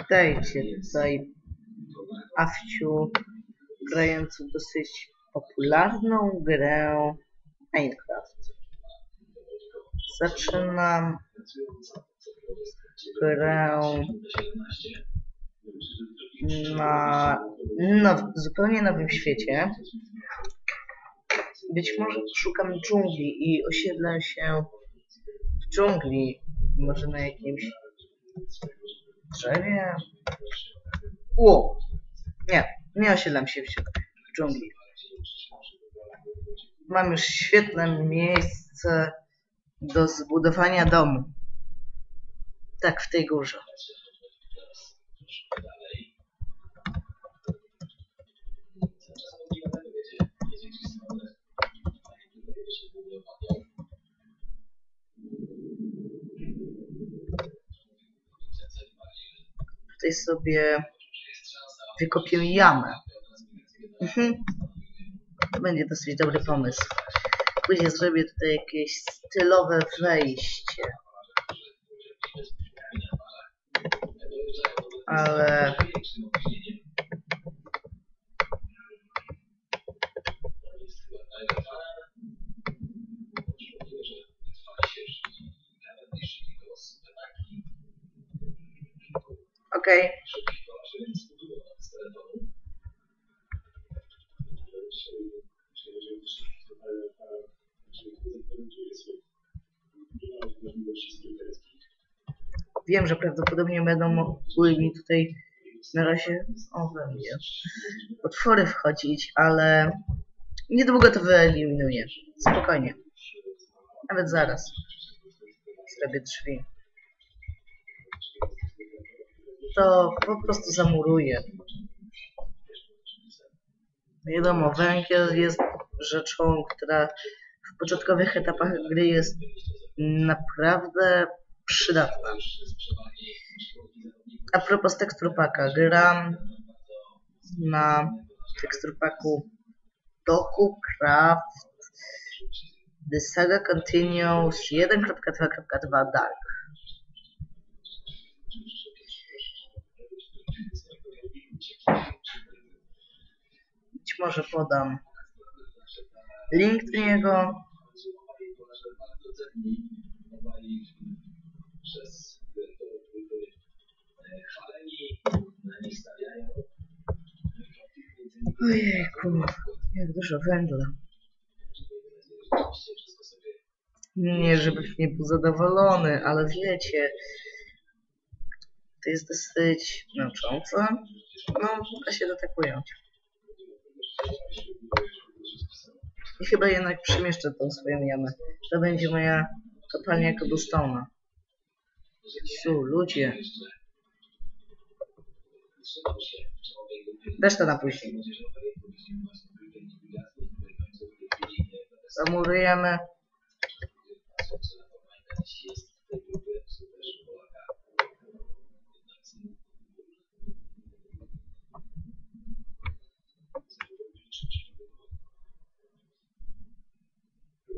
Witajcie tutaj, Awciu, grający dosyć popularną grę Minecraft. Zaczynam grę na zupełnie nowym świecie. Być może szukam dżungli i osiedlę się w dżungli. Może na jakimś drzewie? O! Nie, nie osiedlam się w dżungli. Mam już świetne miejsce do zbudowania domu. Tak, w tej górze. Tutaj sobie wykopię jamę. Mhm. To będzie dosyć dobry pomysł. Później zrobię tutaj jakieś stylowe wejście. Ale... Okej. Wiem, że prawdopodobnie będą mogły mi tutaj na razie o węgiel potwory wchodzić, ale niedługo to wyeliminuję. Spokojnie. Nawet zaraz. Zrobię drzwi. To po prostu zamuruję. Wiadomo, węgiel jest rzeczą, która w początkowych etapach gry jest naprawdę przydatna. A propos teksturpaka, gram na teksturpaku Doku Craft The Saga Continues 1.2.2 Dark. Może podam link do niego. Ojejku, jak dużo węgla. Nie, żebyś nie był zadowolony, ale wiecie, to jest dosyć męczące. No, da się do tak ująć. I chyba jednak przemieszczę tą swoją jamę. To będzie moja kopalnia cobblestone'a. Su, ludzie. Reszta na później. Zamurujemy.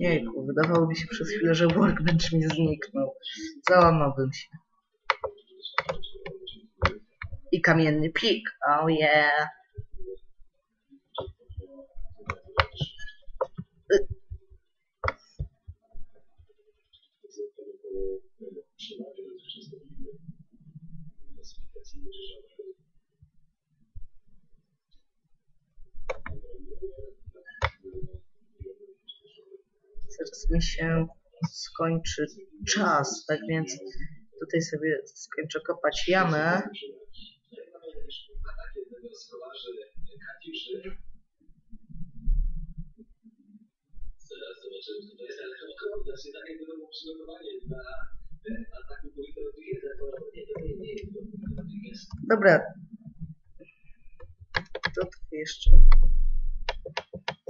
Jejku, wydawało mi się przez chwilę, że workbench mi zniknął. Załamałbym się. I kamienny pik. Oh yeah. Zaraz mi się skończy czas, tak więc tutaj sobie skończę kopać jamę. Dobra.